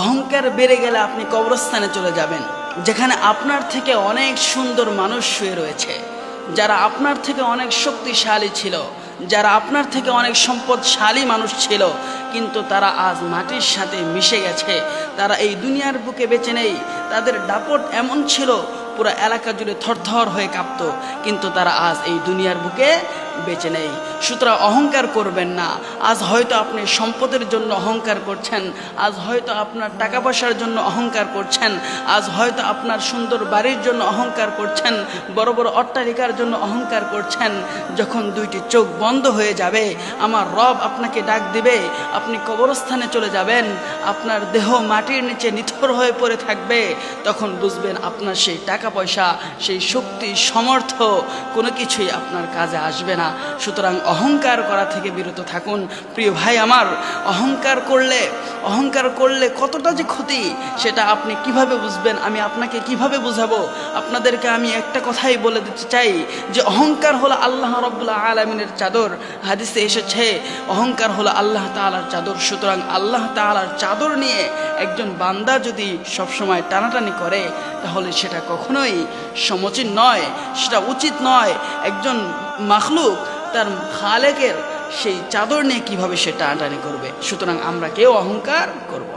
অহংকার বেড়ে গেলে আপনি কবরস্থানে চলে যাবেন, যেখানে আপনার থেকে অনেক সুন্দর মানুষ শুয়ে রয়েছে, যারা আপনার থেকে অনেক শক্তিশালী ছিল, যারা আপনার থেকে অনেক সম্পদশালী মানুষ ছিল, কিন্তু তারা আজ মাটির সাথে মিশে গেছে। তারা এই দুনিয়ার বুকে বেঁচে নেই, তাদের দাপট এমন ছিল, পুরো এলাকা জুড়ে থরথর হয়ে কাঁপত, কিন্তু তারা আজ এই দুনিয়ার বুকে বেঁচে নেই। সুতরাং অহংকার করবেন না। আজ হয়তো আপনি সম্পদের জন্য অহংকার করছেন। আজ হয়তো আপনার টাকা পয়সার জন্য অহংকার করছেন। আজ হয়তো আপনার সুন্দর বাড়ির জন্য অহংকার করছেন। বড় বড় অট্টালিকার জন্য অহংকার করছেন। যখন দুইটি চোখ বন্ধ হয়ে যাবে, আমার রব আপনাকে ডাক দিবে। আপনি কবরস্থানে চলে যাবেন। আপনার দেহ মাটির নিচে নিথর হয়ে পড়ে থাকবে। তখন বুঝবেন আপনার সেই টাকা পয়সা, সেই শক্তি সমর্থ কোনো কিছুই আপনার কাজে আসবে না। সুতরাং অহংকার করা থেকে বিরত থাকুন। প্রিয় ভাই আমার অহংকার করলে অহংকার করলে কতটা যে ক্ষতি, সেটা আপনি কীভাবে বুঝবেন? আমি আপনাকে কীভাবে বুঝাবো? আপনাদেরকে আমি একটা কথাই বলে দিতে চাই যে, অহংকার হলো আল্লাহ রব্বুল্লাহ আলমিনের চাদর। হাদিসে এসেছে, অহংকার হলো আল্লাহ তাআলার চাদর। সুতরাং আল্লাহ তাআলার চাদর নিয়ে একজন বান্দা যদি সবসময় টানাটানি করে, তাহলে সেটা কখনোই সমচীন নয়, সেটা উচিত নয়। একজন মাখলুক তার খালেকের সেই চাদর নিয়ে কীভাবে সেটা টানাটানি করবে? সুতরাং আমরা কেউ অহংকার করব